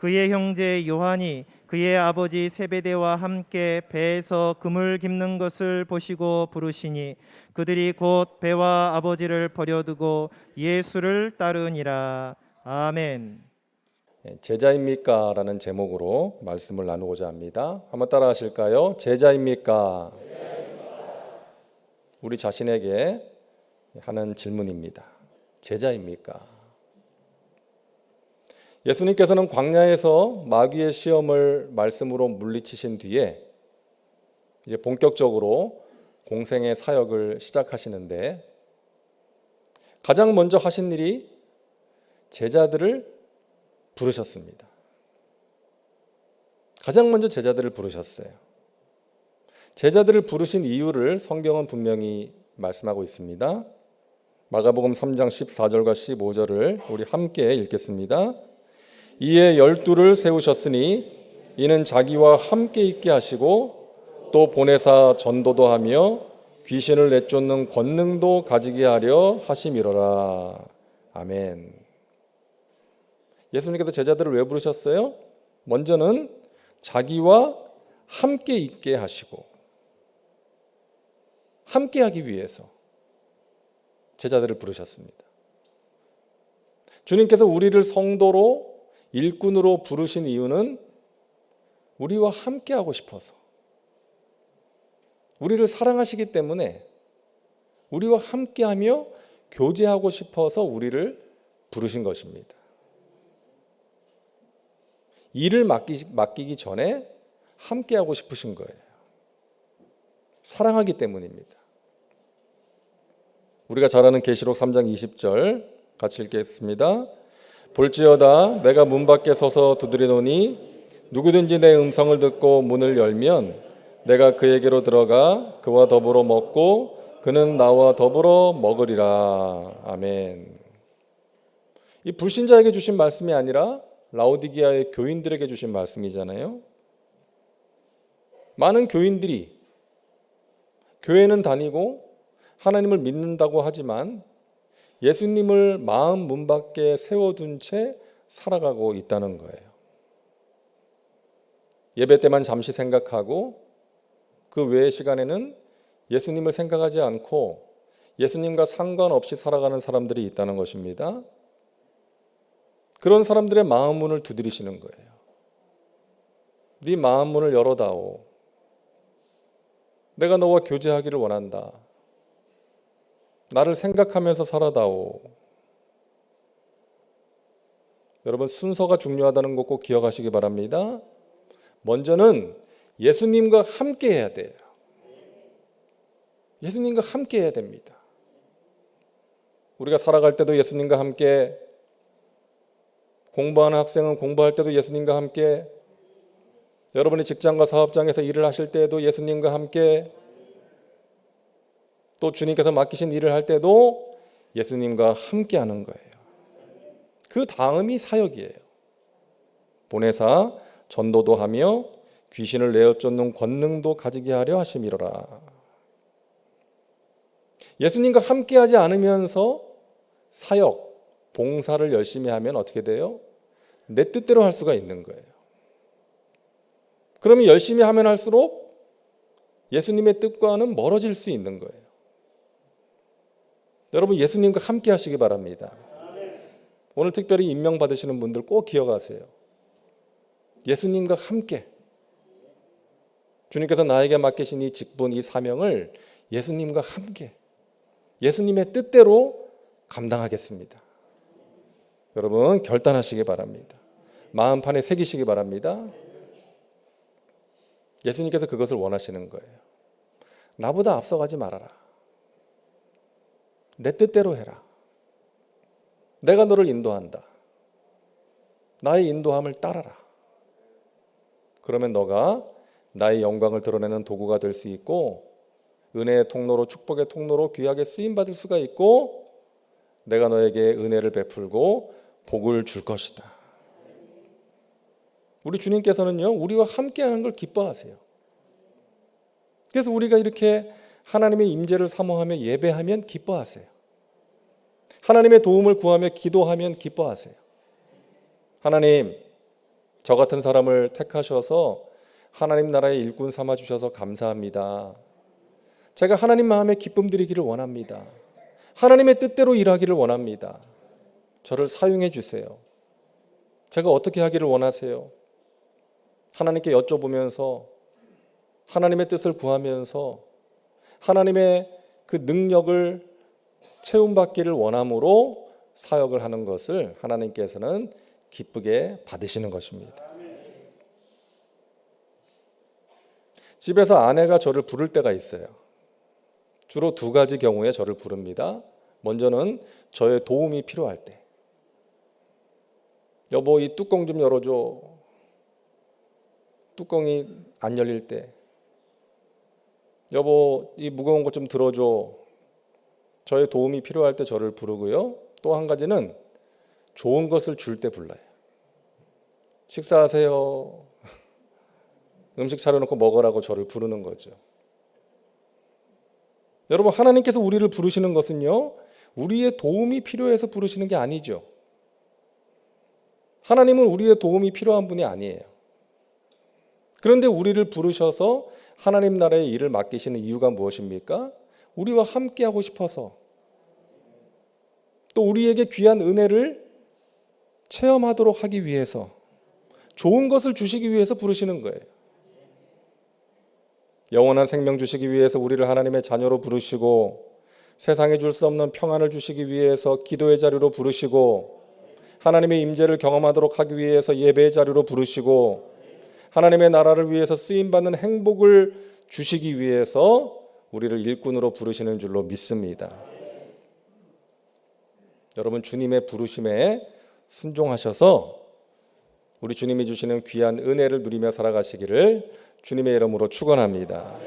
그의 형제 요한이 그의 아버지 세베대와 함께 배에서 금을 깁는 것을 보시고 부르시니 그들이 곧 배와 아버지를 버려두고 예수를 따르니라 아멘. 예, 제자입니까? 라는 제목으로 말씀을 나누고자 합니다. 한번 따라 하실까요? 제자입니까? 우리 자신에게 하는 질문입니다. 제자입니까? 예수님께서는 광야에서 마귀의 시험을 말씀으로 물리치신 뒤에 이제 본격적으로 공생의 사역을 시작하시는데 가장 먼저 하신 일이 제자들을 부르셨습니다. 가장 먼저 제자들을 부르셨어요. 제자들을 부르신 이유를 성경은 분명히 말씀하고 있습니다. 마가복음 3장 14절과 15절을 우리 함께 읽겠습니다. 이에 열두를 세우셨으니 이는 자기와 함께 있게 하시고 또 보내사 전도도 하며 귀신을 내쫓는 권능도 가지게 하려 하심이로라. 아멘. 예수님께서 제자들을 왜 부르셨어요? 먼저는 자기와 함께 있게 하시고 함께 하기 위해서 제자들을 부르셨습니다. 주님께서 우리를 성도로 일꾼으로 부르신 이유는 우리와 함께 하고 싶어서 우리를 사랑하시기 때문에 우리와 함께 하며 교제하고 싶어서 우리를 부르신 것입니다. 일을 맡기, 맡기기 전에 함께 하고 싶으신 거예요. 사랑하기 때문입니다. 우리가 잘 아는 계시록 3장 20절 같이 읽겠습니다. 볼지어다 내가 문 밖에 서서 두드리노니 누구든지 내 음성을 듣고 문을 열면 내가 그에게로 들어가 그와 더불어 먹고 그는 나와 더불어 먹으리라. 아멘. 이 불신자에게 주신 말씀이 아니라 라오디기아의 교인들에게 주신 말씀이잖아요. 많은 교인들이 교회는 다니고 하나님을 믿는다고 하지만 예수님을 마음 문 밖에 세워둔 채 살아가고 있다는 거예요. 예배 때만 잠시 생각하고 그 외의 시간에는 예수님을 생각하지 않고 예수님과 상관없이 살아가는 사람들이 있다는 것입니다. 그런 사람들의 마음 문을 두드리시는 거예요. 네 마음 문을 열어다오. 내가 너와 교제하기를 원한다. 나를 생각하면서 살아다오. 여러분 순서가 중요하다는 거 꼭 기억하시기 바랍니다. 먼저는 예수님과 함께 해야 돼요. 예수님과 함께 해야 됩니다. 우리가 살아갈 때도 예수님과 함께 공부하는 학생은 공부할 때도 예수님과 함께 여러분이 직장과 사업장에서 일을 하실 때에도 예수님과 함께 또 주님께서 맡기신 일을 할 때도 예수님과 함께 하는 거예요. 그 다음이 사역이에요. 보내사 전도도 하며 귀신을 내어 쫓는 권능도 가지게 하려 하심이로라. 예수님과 함께 하지 않으면서 사역, 봉사를 열심히 하면 어떻게 돼요? 내 뜻대로 할 수가 있는 거예요. 그러면 열심히 하면 할수록 예수님의 뜻과는 멀어질 수 있는 거예요. 여러분 예수님과 함께 하시기 바랍니다. 오늘 특별히 임명 받으시는 분들 꼭 기억하세요. 예수님과 함께 주님께서 나에게 맡기신 이 직분, 이 사명을 예수님과 함께 예수님의 뜻대로 감당하겠습니다. 여러분 결단하시기 바랍니다. 마음판에 새기시기 바랍니다. 예수님께서 그것을 원하시는 거예요. 나보다 앞서가지 말아라. 내 뜻대로 해라. 내가 너를 인도한다. 나의 인도함을 따라라. 그러면 너가 나의 영광을 드러내는 도구가 될 수 있고 은혜의 통로로 축복의 통로로 귀하게 쓰임 받을 수가 있고 내가 너에게 은혜를 베풀고 복을 줄 것이다. 우리 주님께서는요, 우리와 함께 하는 걸 기뻐하세요. 그래서 우리가 이렇게 하나님의 임재를 사모하며 예배하면 기뻐하세요. 하나님의 도움을 구하며 기도하면 기뻐하세요. 하나님, 저 같은 사람을 택하셔서 하나님 나라의 일꾼 삼아 주셔서 감사합니다. 제가 하나님 마음에 기쁨 드리기를 원합니다. 하나님의 뜻대로 일하기를 원합니다. 저를 사용해 주세요. 제가 어떻게 하기를 원하세요? 하나님께 여쭤보면서 하나님의 뜻을 구하면서 하나님의 그 능력을 체험받기를 원함으로 사역을 하는 것을 하나님께서는 기쁘게 받으시는 것입니다. 집에서 아내가 저를 부를 때가 있어요. 주로 두 가지 경우에 저를 부릅니다. 먼저는 저의 도움이 필요할 때. 여보, 이 뚜껑 좀 열어줘. 뚜껑이 안 열릴 때. 여보, 이 무거운 것 좀 들어줘. 저의 도움이 필요할 때 저를 부르고요. 또 한 가지는 좋은 것을 줄 때 불러요. 식사하세요. 음식 차려놓고 먹으라고 저를 부르는 거죠. 여러분, 하나님께서 우리를 부르시는 것은요, 우리의 도움이 필요해서 부르시는 게 아니죠. 하나님은 우리의 도움이 필요한 분이 아니에요. 그런데 우리를 부르셔서 하나님 나라의 일을 맡기시는 이유가 무엇입니까? 우리와 함께 하고 싶어서 또 우리에게 귀한 은혜를 체험하도록 하기 위해서 좋은 것을 주시기 위해서 부르시는 거예요. 영원한 생명 주시기 위해서 우리를 하나님의 자녀로 부르시고 세상에 줄 수 없는 평안을 주시기 위해서 기도의 자리로 부르시고 하나님의 임재를 경험하도록 하기 위해서 예배의 자리로 부르시고 하나님의 나라를 위해서 쓰임 받는 행복을 주시기 위해서 우리를 일꾼으로 부르시는 줄로 믿습니다. 여러분 주님의 부르심에 순종하셔서 우리 주님이 주시는 귀한 은혜를 누리며 살아가시기를 주님의 이름으로 축원합니다.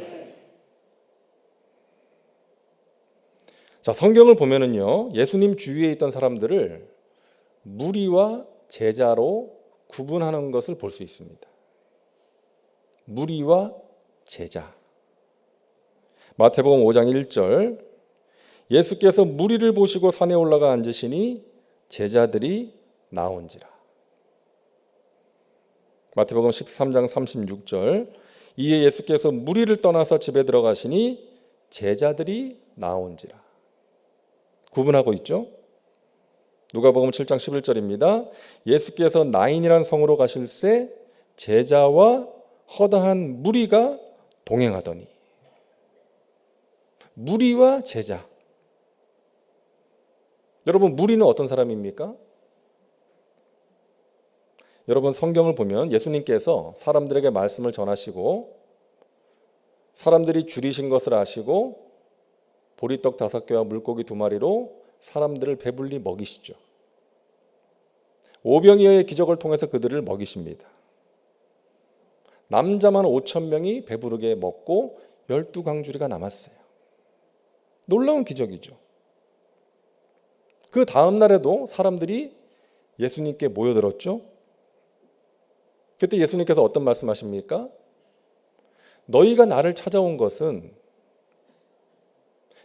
자, 성경을 보면은요. 예수님 주위에 있던 사람들을 무리와 제자로 구분하는 것을 볼 수 있습니다. 무리와 제자. 마태복음 5장 1절 예수께서 무리를 보시고 산에 올라가 앉으시니 제자들이 나온지라. 마태복음 13장 36절 이에 예수께서 무리를 떠나서 집에 들어가시니 제자들이 나온지라. 구분하고 있죠? 누가복음 7장 11절입니다. 예수께서 나인이란 성으로 가실새 제자와 허다한 무리가 동행하더니 무리와 제자. 여러분 무리는 어떤 사람입니까? 여러분 성경을 보면 예수님께서 사람들에게 말씀을 전하시고 사람들이 줄이신 것을 아시고 보리떡 다섯 개와 물고기 두 마리로 사람들을 배불리 먹이시죠. 오병이어의 기적을 통해서 그들을 먹이십니다. 남자만 5천 명이 배부르게 먹고 열두 강주리가 남았어요. 놀라운 기적이죠. 그 다음 날에도 사람들이 예수님께 모여들었죠. 그때 예수님께서 어떤 말씀하십니까? 너희가 나를 찾아온 것은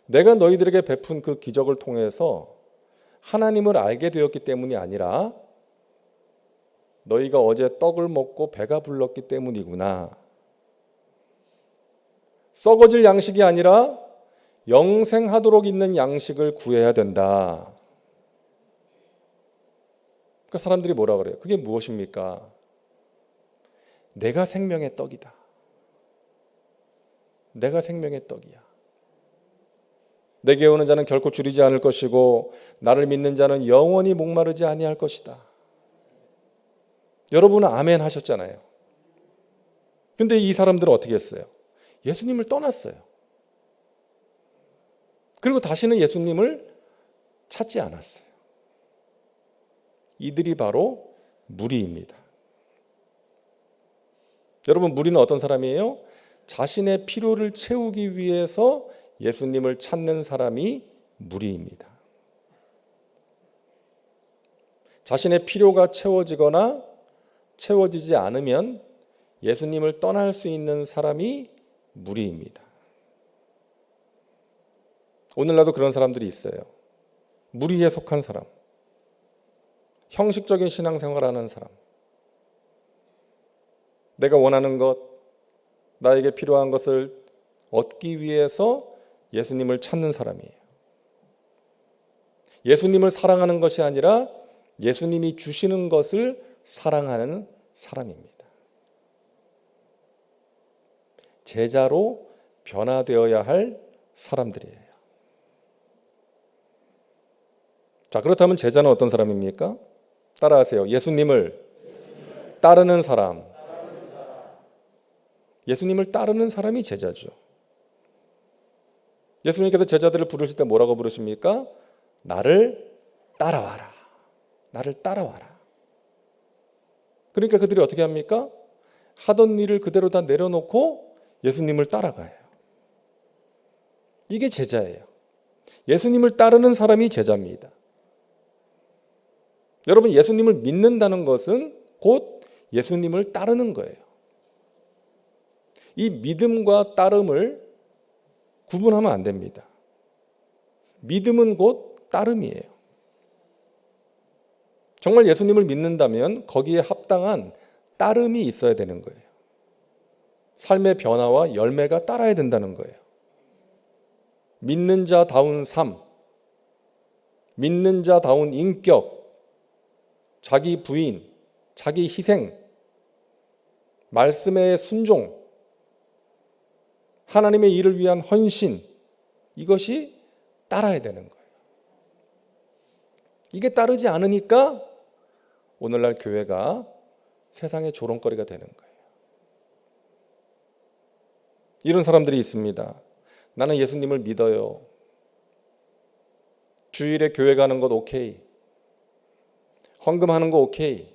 내가 너희들에게 베푼 그 기적을 통해서 하나님을 알게 되었기 때문이 아니라 너희가 어제 떡을 먹고 배가 불렀기 때문이구나. 썩어질 양식이 아니라 영생하도록 있는 양식을 구해야 된다. 그 사람들이 뭐라 그래요? 그게 무엇입니까? 내가 생명의 떡이다. 내가 생명의 떡이야. 내게 오는 자는 결코 줄이지 않을 것이고 나를 믿는 자는 영원히 목마르지 아니할 것이다. 여러분은 아멘 하셨잖아요. 근데 이 사람들은 어떻게 했어요? 예수님을 떠났어요. 그리고 다시는 예수님을 찾지 않았어요. 이들이 바로 무리입니다. 여러분 무리는 어떤 사람이에요? 자신의 필요를 채우기 위해서 예수님을 찾는 사람이 무리입니다. 자신의 필요가 채워지거나 채워지지 않으면 예수님을 떠날 수 있는 사람이 무리입니다. 오늘날도 그런 사람들이 있어요. 무리에 속한 사람. 형식적인 신앙생활하는 사람. 내가 원하는 것, 나에게 필요한 것을 얻기 위해서 예수님을 찾는 사람이에요. 예수님을 사랑하는 것이 아니라 예수님이 주시는 것을 사랑하는 사람입니다. 제자로 변화되어야 할 사람들이에요. 자, 그렇다면 제자는 어떤 사람입니까? 따라하세요. 예수님을 따르는 사람. 예수님을 따르는 사람이 제자죠. 예수님께서 제자들을 부르실 때 뭐라고 부르십니까? 나를 따라와라. 나를 따라와라. 그러니까 그들이 어떻게 합니까? 하던 일을 그대로 다 내려놓고 예수님을 따라가요. 이게 제자예요. 예수님을 따르는 사람이 제자입니다. 여러분, 예수님을 믿는다는 것은 곧 예수님을 따르는 거예요. 이 믿음과 따름을 구분하면 안 됩니다. 믿음은 곧 따름이에요. 정말 예수님을 믿는다면 거기에 합당한 따름이 있어야 되는 거예요. 삶의 변화와 열매가 따라야 된다는 거예요. 믿는 자다운 삶, 믿는 자다운 인격, 자기 부인, 자기 희생, 말씀의 순종, 하나님의 일을 위한 헌신, 이것이 따라야 되는 거예요. 이게 따르지 않으니까 오늘날 교회가 세상의 조롱거리가 되는 거예요. 이런 사람들이 있습니다. 나는 예수님을 믿어요. 주일에 교회 가는 것 오케이. 헌금하는 거 오케이.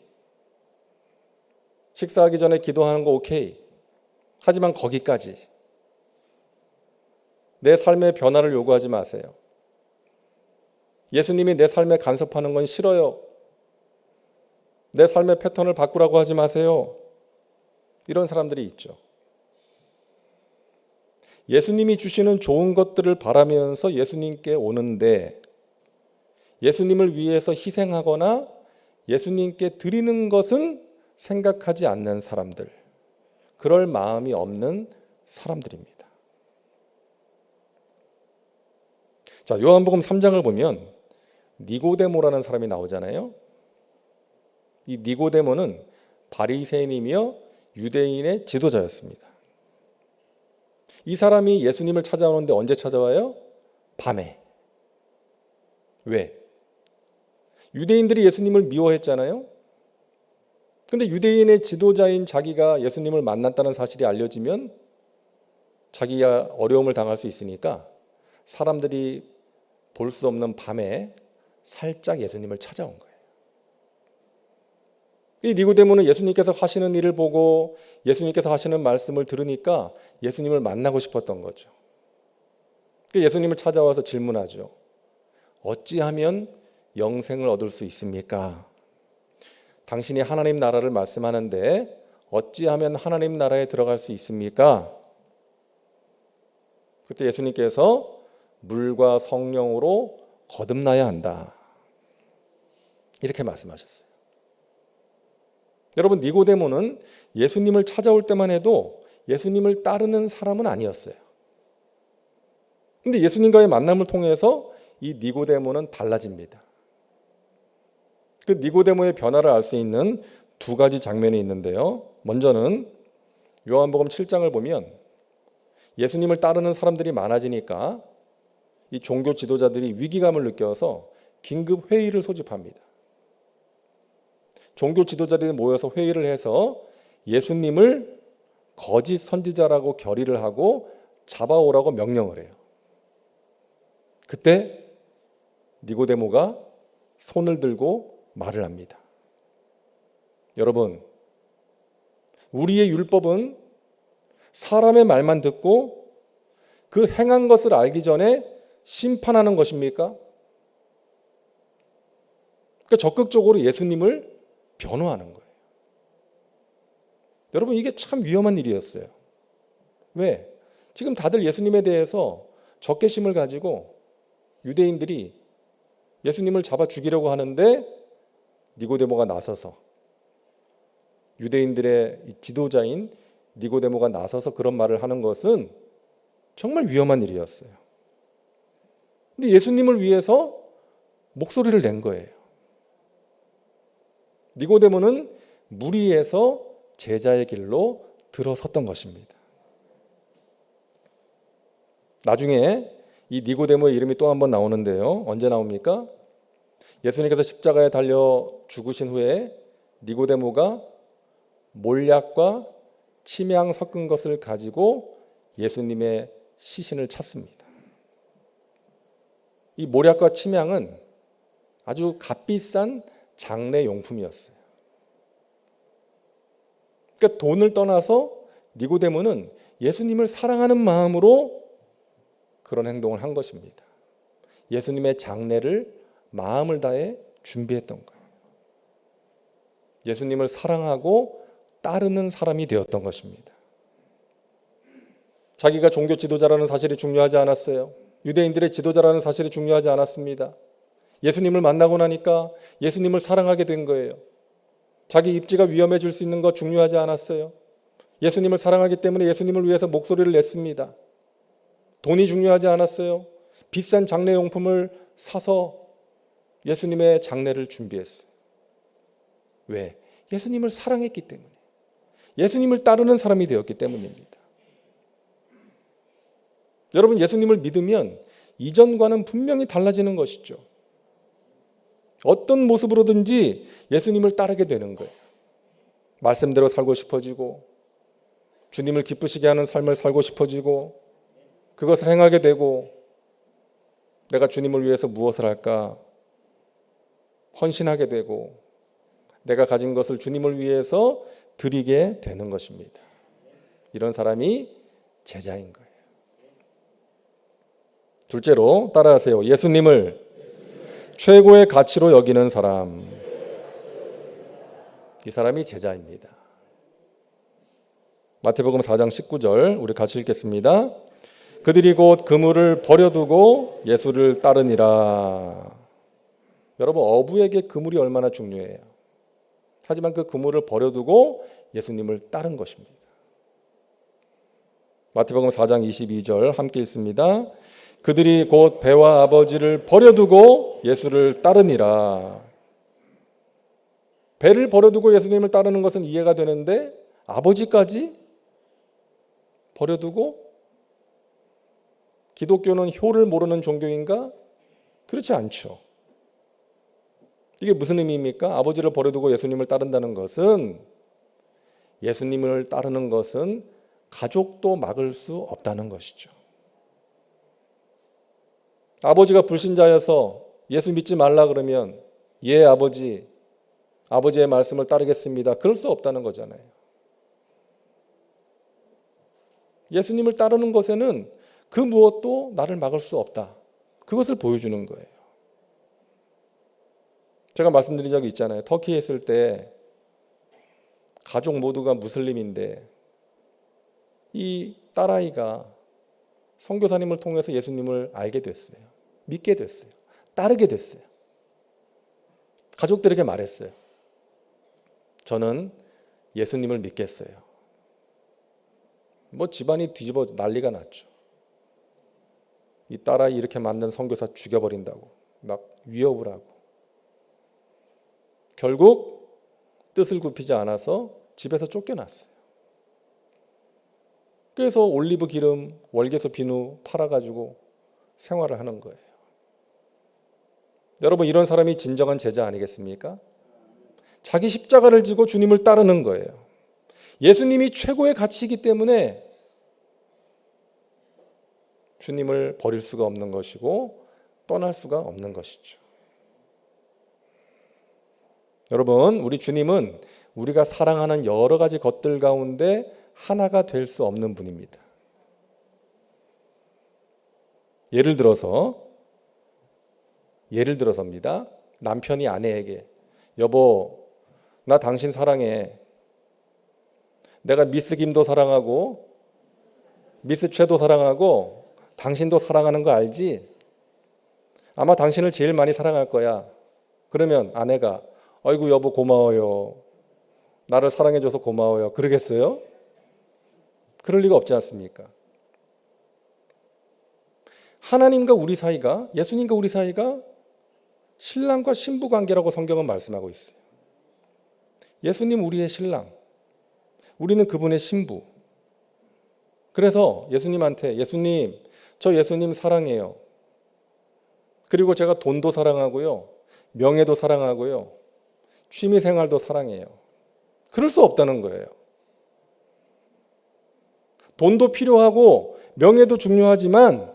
식사하기 전에 기도하는 거 오케이. 하지만 거기까지. 내 삶의 변화를 요구하지 마세요. 예수님이 내 삶에 간섭하는 건 싫어요. 내 삶의 패턴을 바꾸라고 하지 마세요. 이런 사람들이 있죠. 예수님이 주시는 좋은 것들을 바라면서 예수님께 오는데 예수님을 위해서 희생하거나 예수님께 드리는 것은 생각하지 않는 사람들. 그럴 마음이 없는 사람들입니다. 자, 요한복음 3장을 보면 니고데모라는 사람이 나오잖아요. 이 니고데모는 바리새인이며 유대인의 지도자였습니다. 이 사람이 예수님을 찾아오는데 언제 찾아와요? 밤에. 왜? 유대인들이 예수님을 미워했잖아요. 근데 유대인의 지도자인 자기가 예수님을 만났다는 사실이 알려지면 자기가 어려움을 당할 수 있으니까 사람들이 볼 수 없는 밤에 살짝 예수님을 찾아온 거예요. 이 니고데모는 예수님께서 하시는 일을 보고 예수님께서 하시는 말씀을 들으니까 예수님을 만나고 싶었던 거죠. 예수님을 찾아와서 질문하죠. 어찌하면 영생을 얻을 수 있습니까? 당신이 하나님 나라를 말씀하는데 어찌하면 하나님 나라에 들어갈 수 있습니까? 그때 예수님께서 물과 성령으로 거듭나야 한다. 이렇게 말씀하셨어요. 여러분 니고데모는 예수님을 찾아올 때만 해도 예수님을 따르는 사람은 아니었어요. 근데 예수님과의 만남을 통해서 이 니고데모는 달라집니다. 그 니고데모의 변화를 알 수 있는 두 가지 장면이 있는데요. 먼저는 요한복음 7장을 보면 예수님을 따르는 사람들이 많아지니까 이 종교 지도자들이 위기감을 느껴서 긴급 회의를 소집합니다. 종교 지도자들이 모여서 회의를 해서 예수님을 거짓 선지자라고 결의를 하고 잡아오라고 명령을 해요. 그때 니고데모가 손을 들고 말을 합니다. 여러분, 우리의 율법은 사람의 말만 듣고 그 행한 것을 알기 전에 심판하는 것입니까? 그러니까 적극적으로 예수님을 변호하는 거예요. 여러분 이게 참 위험한 일이었어요. 왜? 지금 다들 예수님에 대해서 적개심을 가지고 유대인들이 예수님을 잡아 죽이려고 하는데 니고데모가 나서서 유대인들의 이 지도자인 니고데모가 나서서 그런 말을 하는 것은 정말 위험한 일이었어요. 근데 예수님을 위해서 목소리를 낸 거예요. 니고데모는 무리에서 제자의 길로 들어섰던 것입니다. 나중에 이 니고데모의 이름이 또 한 번 나오는데요. 언제 나옵니까? 예수님께서 십자가에 달려 죽으신 후에 니고데모가 몰약과 침향 섞은 것을 가지고 예수님의 시신을 찾습니다. 이 몰약과 침향은 아주 값비싼 장례 용품이었어요. 그러니까 돈을 떠나서 니고데모는 예수님을 사랑하는 마음으로 그런 행동을 한 것입니다. 예수님의 장례를 마음을 다해 준비했던 거예요. 예수님을 사랑하고 따르는 사람이 되었던 것입니다. 자기가 종교 지도자라는 사실이 중요하지 않았어요. 유대인들의 지도자라는 사실이 중요하지 않았습니다. 예수님을 만나고 나니까 예수님을 사랑하게 된 거예요. 자기 입지가 위험해질 수 있는 것 중요하지 않았어요. 예수님을 사랑하기 때문에 예수님을 위해서 목소리를 냈습니다. 돈이 중요하지 않았어요. 비싼 장례용품을 사서 예수님의 장례를 준비했어요. 왜? 예수님을 사랑했기 때문에. 예수님을 따르는 사람이 되었기 때문입니다. 여러분, 예수님을 믿으면 이전과는 분명히 달라지는 것이죠. 어떤 모습으로든지 예수님을 따르게 되는 거예요. 말씀대로 살고 싶어지고, 주님을 기쁘시게 하는 삶을 살고 싶어지고, 그것을 행하게 되고, 내가 주님을 위해서 무엇을 할까? 헌신하게 되고, 내가 가진 것을 주님을 위해서 드리게 되는 것입니다. 이런 사람이 제자인 거예요. 둘째로 따라하세요. 예수님을 최고의 가치로 여기는 사람. 이 사람이 제자입니다. 마태복음 4장 19절 우리 같이 읽겠습니다. 그들이 곧 그물을 버려두고 예수를 따르니라. 여러분 어부에게 그물이 얼마나 중요해요. 하지만 그 그물을 버려두고 예수님을 따른 것입니다. 마태복음 4장 22절 함께 읽습니다. 그들이 곧 배와 아버지를 버려두고 예수를 따르니라. 배를 버려두고 예수님을 따르는 것은 이해가 되는데 아버지까지 버려두고 기독교는 효를 모르는 종교인가? 그렇지 않죠. 이게 무슨 의미입니까? 아버지를 버려두고 예수님을 따른다는 것은 예수님을 따르는 것은 가족도 막을 수 없다는 것이죠. 아버지가 불신자여서 예수 믿지 말라 그러면 예 아버지 아버지의 말씀을 따르겠습니다. 그럴 수 없다는 거잖아요. 예수님을 따르는 것에는 그 무엇도 나를 막을 수 없다. 그것을 보여주는 거예요. 제가 말씀드린 적이 있잖아요. 터키에 있을 때 가족 모두가 무슬림인데 이 딸아이가 선교사님을 통해서 예수님을 알게 됐어요. 믿게 됐어요. 따르게 됐어요. 가족들에게 말했어요. 저는 예수님을 믿겠어요. 뭐 집안이 뒤집어 난리가 났죠. 이 딸아이 이렇게 만든 선교사 죽여버린다고 막 위협을 하고 결국 뜻을 굽히지 않아서 집에서 쫓겨났어요. 그래서 올리브 기름, 월계소 비누 팔아가지고 생활을 하는 거예요. 여러분 이런 사람이 진정한 제자 아니겠습니까? 자기 십자가를 지고 주님을 따르는 거예요. 예수님이 최고의 가치이기 때문에 주님을 버릴 수가 없는 것이고 떠날 수가 없는 것이죠. 여러분, 우리 주님은 우리가 사랑하는 여러 가지 것들 가운데 하나가 될 수 없는 분입니다. 예를 들어서 예를 들어서입니다. 남편이 아내에게 여보 나 당신 사랑해. 내가 미스 김도 사랑하고 미스 최도 사랑하고 당신도 사랑하는 거 알지? 아마 당신을 제일 많이 사랑할 거야. 그러면 아내가 아이고 여보 고마워요. 나를 사랑해줘서 고마워요. 그러겠어요? 그럴 리가 없지 않습니까? 하나님과 우리 사이가 예수님과 우리 사이가 신랑과 신부 관계라고 성경은 말씀하고 있어요. 예수님 우리의 신랑, 우리는 그분의 신부. 그래서 예수님한테 예수님, 저 예수님 사랑해요. 그리고 제가 돈도 사랑하고요. 명예도 사랑하고요. 취미 생활도 사랑해요. 그럴 수 없다는 거예요. 돈도 필요하고 명예도 중요하지만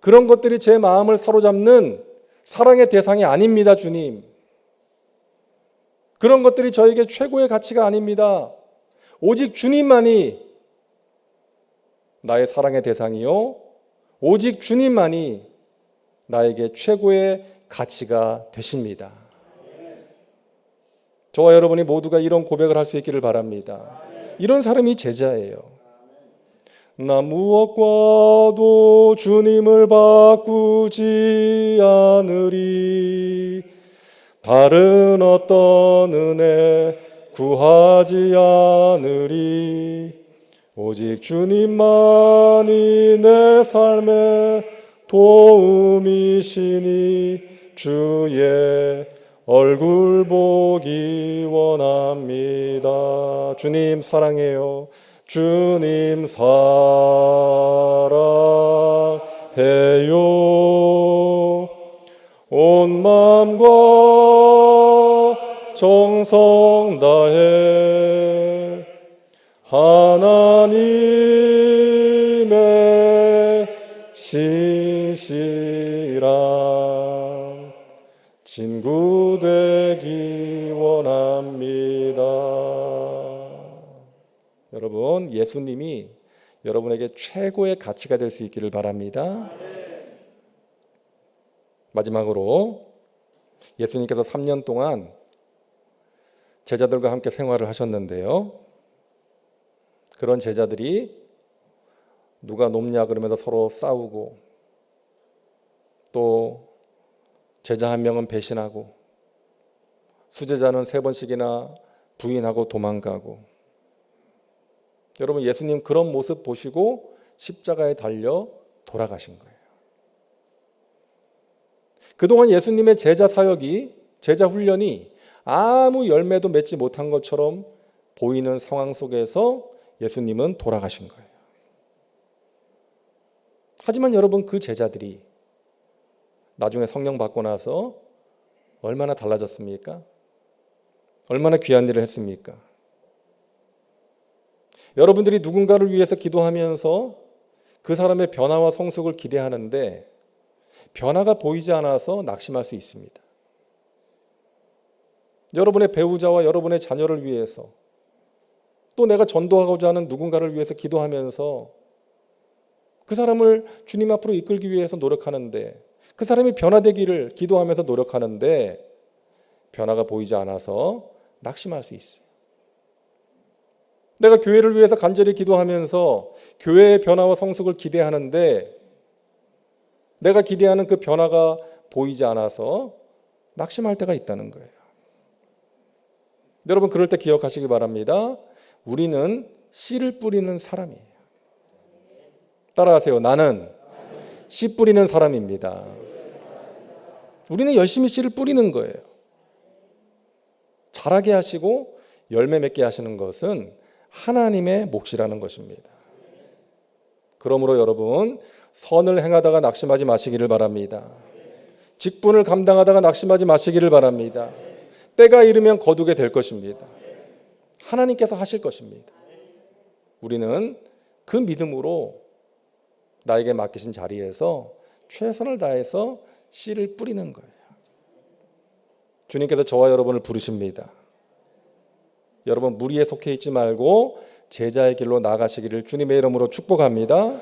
그런 것들이 제 마음을 사로잡는 사랑의 대상이 아닙니다, 주님. 그런 것들이 저에게 최고의 가치가 아닙니다. 오직 주님만이 나의 사랑의 대상이요. 오직 주님만이 나에게 최고의 가치가 되십니다. 저와 여러분이 모두가 이런 고백을 할 수 있기를 바랍니다. 이런 사람이 제자예요. 나 무엇과도 주님을 바꾸지 않으리. 다른 어떤 은혜 구하지 않으리. 오직 주님만이 내 삶의 도움이시니 주의 얼굴 보기 원합니다. 주님 사랑해요. 주님 사랑해요. 온 마음과 정성 다해 하나님의 신실한 친구 되기 원합니다. 여러분, 예수님이 여러분에게 최고의 가치가 될 수 있기를 바랍니다. 마지막으로 예수님께서 3년 동안 제자들과 함께 생활을 하셨는데요. 그런 제자들이 누가 높냐 그러면서 서로 싸우고 또 제자 한 명은 배신하고 수제자는 세 번씩이나 부인하고 도망가고 여러분 예수님 그런 모습 보시고 십자가에 달려 돌아가신 거예요. 그동안 예수님의 제자 사역이 제자 훈련이 아무 열매도 맺지 못한 것처럼 보이는 상황 속에서 예수님은 돌아가신 거예요. 하지만 여러분 그 제자들이 나중에 성령 받고 나서 얼마나 달라졌습니까? 얼마나 귀한 일을 했습니까? 여러분들이 누군가를 위해서 기도하면서 그 사람의 변화와 성숙을 기대하는데 변화가 보이지 않아서 낙심할 수 있습니다. 여러분의 배우자와 여러분의 자녀를 위해서 또 내가 전도하고자 하는 누군가를 위해서 기도하면서 그 사람을 주님 앞으로 이끌기 위해서 노력하는데 그 사람이 변화되기를 기도하면서 노력하는데 변화가 보이지 않아서 낙심할 수 있어요. 내가 교회를 위해서 간절히 기도하면서 교회의 변화와 성숙을 기대하는데 내가 기대하는 그 변화가 보이지 않아서 낙심할 때가 있다는 거예요. 여러분 그럴 때 기억하시기 바랍니다. 우리는 씨를 뿌리는 사람이에요. 따라하세요. 나는 씨 뿌리는 사람입니다. 우리는 열심히 씨를 뿌리는 거예요. 자라게 하시고 열매 맺게 하시는 것은 하나님의 몫이라는 것입니다. 그러므로 여러분 선을 행하다가 낙심하지 마시기를 바랍니다. 직분을 감당하다가 낙심하지 마시기를 바랍니다. 때가 이르면 거두게 될 것입니다. 하나님께서 하실 것입니다. 우리는 그 믿음으로 나에게 맡기신 자리에서 최선을 다해서 씨를 뿌리는 거예요. 주님께서 저와 여러분을 부르십니다. 여러분 무리에 속해 있지 말고 제자의 길로 나가시기를 주님의 이름으로 축복합니다.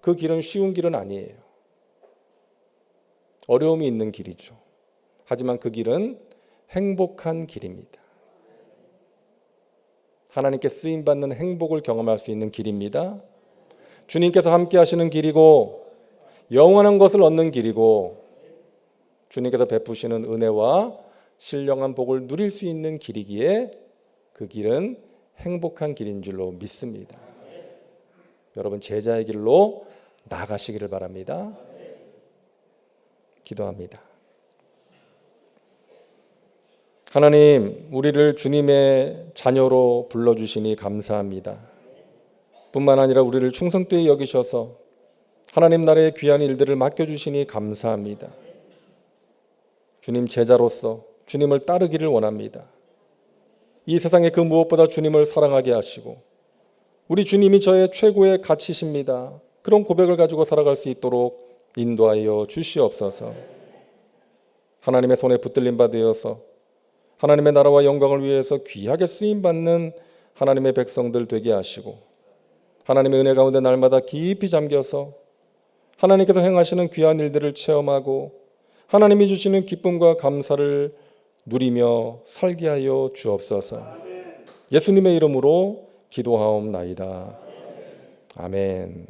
그 길은 쉬운 길은 아니에요. 어려움이 있는 길이죠. 하지만 그 길은 행복한 길입니다. 하나님께 쓰임 받는 행복을 경험할 수 있는 길입니다. 주님께서 함께 하시는 길이고 영원한 것을 얻는 길이고 주님께서 베푸시는 은혜와 신령한 복을 누릴 수 있는 길이기에 그 길은 행복한 길인 줄로 믿습니다. 여러분 제자의 길로 나가시기를 바랍니다. 기도합니다. 하나님, 우리를 주님의 자녀로 불러주시니 감사합니다. 뿐만 아니라 우리를 충성되이 여기셔서 하나님 나라의 귀한 일들을 맡겨주시니 감사합니다. 주님 제자로서 주님을 따르기를 원합니다. 이 세상에 그 무엇보다 주님을 사랑하게 하시고 우리 주님이 저의 최고의 가치십니다. 그런 고백을 가지고 살아갈 수 있도록 인도하여 주시옵소서. 하나님의 손에 붙들림 받으어서 하나님의 나라와 영광을 위해서 귀하게 쓰임 받는 하나님의 백성들 되게 하시고 하나님의 은혜 가운데 날마다 깊이 잠겨서 하나님께서 행하시는 귀한 일들을 체험하고 하나님이 주시는 기쁨과 감사를 누리며 살게 하여 주옵소서. 예수님의 이름으로 기도하옵나이다. 아멘.